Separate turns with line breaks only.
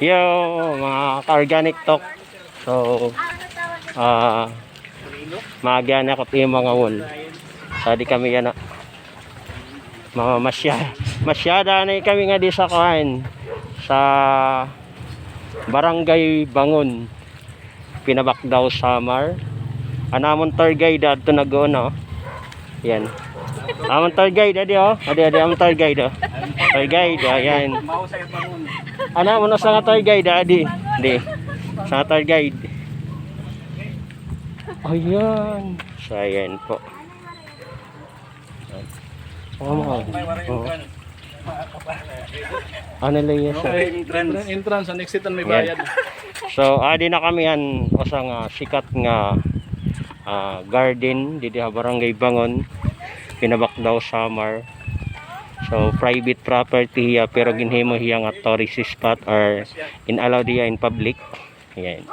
Yo, mga ka-organic talk. So, ah, maaga ko yung mga wol. Sadi kami yan na. Mga masya, masyada na kami nga di sa kuhan. Sa Barangay Bangon. Pinabakdaw Samar. Anamon tour guide ato nag-o no. Yan. Amon tour guide adi oh. Adi adi amon tour guide oh. Tour guide ayan. Ana mo na sa nga tour guide adi. Di. Sa tour guide. Ayan. So ayan po. Oh, mo. Oh. Ano lang yan siya?
Entrance. Entrance, ang exit may bayad.
So, adi na kami yan usa nga sikat nga ah, garden dito sa Barangay Bangon pinabakdaw Samar. So, private property hiya pero ginhimo hiya nga tourist spot or inallowed hiya in public. Yan.